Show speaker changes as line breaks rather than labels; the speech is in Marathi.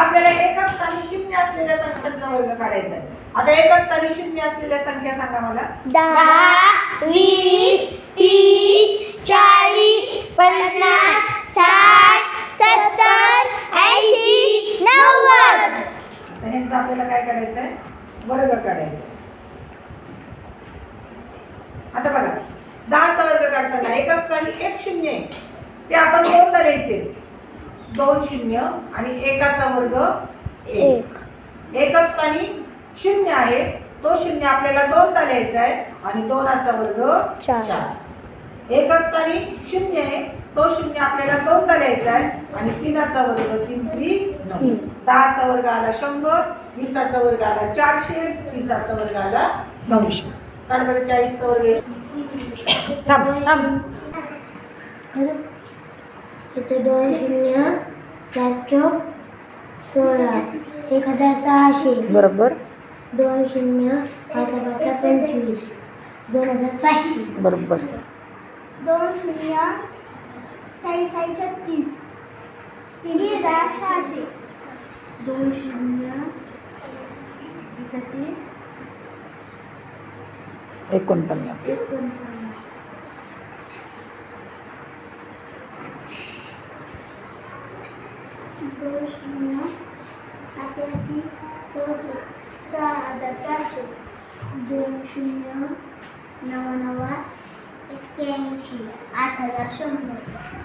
आपल्याला एकच स्थानी शून्य असलेल्या संख्यांचा वर्ग काढायचा आहे. आता एकच स्थानी शून्य असलेल्या संख्या सांगा मला.
दहा वीस तीस चाळीस पन्नास साठ सत्तर ऐंशी नव्वद.
आता ह्यांचा आपल्याला काय करायचं आहे वर्ग काढायचा आहे आता बघा. दहाचा वर्ग काढताना एकच स्थानी एक शून्य आहे. ते आपण दोनदा लिहायचे दोन शून्य आणि एकाचा वर्ग एक. एकच स्थानी शून्य आहे. तो शून्य आपल्याला दोनदा लिहायचा आहे आणि दोनाचा वर्ग
चार.
चार. एकच स्थानी शून्य आहे. तो शून्य आपल्याला दोनदा लिहायचा आहे आणि तीनाचा वर्ग तीन त्री नऊ. दहाचा वर्ग आला शंभर वीसाचा वर्ग आला चारशे तीसाचा वर्ग आला नऊशे काढ बरं चाळीसचा वर्ग थांब थांब.
इथे दोन शून्य चार चौक सोळा. एक हजार सहाशे.
बरोबर.
दोन शून्य पाच पाच पंचवीस. दोन हजार पाचशे.
बरोबर.
दोन शून्य साई साई छत्तीस. तीन हजार सहाशे. दोन शून्य
एकोणपन्नास.
एकोणपन्नास. दोन शून्य अठ्याऐंशी चौसष्ट सहा हजार चारशे दोन शून्य नव्याण्णव एक्क्याऐंशी आठ हजार शंभर.